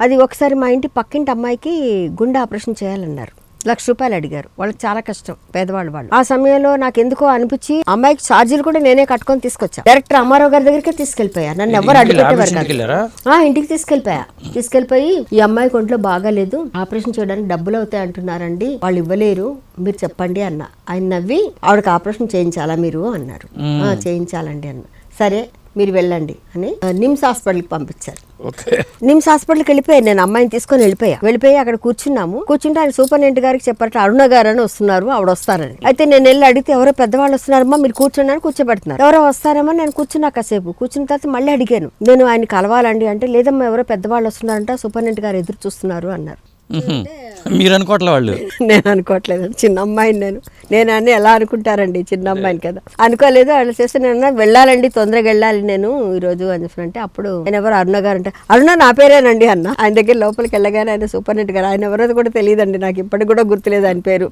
అది ఒకసారి మా ఇంటి పక్కింటి అమ్మాయికి గుండె ఆపరేషన్ చేయాలన్నారు. లక్ష రూపాయలు అడిగారు. వాళ్ళకి చాలా కష్టం పేదవాళ్ళు వాళ్ళు. ఆ సమయంలో నాకు ఎందుకో అనిపించి అమ్మాయికి ఛార్జీలు కూడా నేనే కట్టుకొని తీసుకొచ్చా. డైరెక్టర్ అమ్మారావు గారి దగ్గరికి తీసుకెళ్ళిపోయా నన్ను ఎవరు అడ్డుపెట్టేవారు? ఆ ఇంటికి తీసుకెళ్ళిపోయా. తీసుకెళ్ళిపోయి ఈ అమ్మాయికి ఒంట్లో బాగాలేదు. ఆపరేషన్ చేయడానికి డబ్బులు అవుతాయి అంటున్నారండి. వాళ్ళు ఇవ్వలేరు. మీరు చెప్పండి అన్న. ఆయన నవ్వి ఆవిడకి ఆపరేషన్ చేయించాలా మీరు? అన్నారు. "ఆ, చేయించాలండి అన్న. సరే మీరు వెళ్ళండి అని నిమ్స్ హాస్పిటల్కి పంపించారు. నిమ్స్ హాస్పిటల్కి వెళ్ళిపోయాను నేను అమ్మాయిని తీసుకొని వెళ్ళిపోయా. వెళ్ళిపోయి అక్కడ కూర్చున్నాము. కూర్చుంటే ఆయన సూపరింటెండెంట్ గారికి చెప్పారట అరుణ గారు అని వస్తున్నారు ఆవిడ వస్తారని. అయితే నేను వెళ్ళి అడిగితే ఎవరో పెద్దవాళ్ళు వస్తున్నారమ్మా మీరు కూర్చోండి అని కూర్చోబెడుతున్నారు. ఎవరో వస్తారమ్మా నేను కూర్చున్నా కాసేపు. కూర్చున్న తర్వాత మళ్ళీ అడిగాను నేను ఆయన కలవాలండి అంటే లేదమ్మా ఎవరో పెద్దవాళ్ళు వస్తున్నారంట సూపరింటెండెంట్ గారు ఎదురు చూస్తున్నారు అన్నారు. మీరు అనుకోవట్లే వాళ్ళు. నేను అనుకోవట్లేదు. చిన్న అమ్మాయిని నేను. నేను అని ఎలా అనుకుంటారండి? చిన్న అమ్మాయిని కదా. అనుకోలేదు. వాళ్ళు చేస్తే నేను వెళ్ళాలండి తొందరగా వెళ్ళాలి నేను ఈ రోజు అని చెప్పిన అంటే అప్పుడు ఆయన ఎవరు అరుణ గారు అంటే అరుణ నా పేరేనండి అన్న. ఆయన దగ్గర లోపలికి వెళ్ళగానే ఆయన సూపరింటెండెంట్ గారు. ఆయన ఎవరో కూడా తెలియదండి. నాకు ఇప్పటికి కూడా గుర్తులేదు ఆయన పేరు.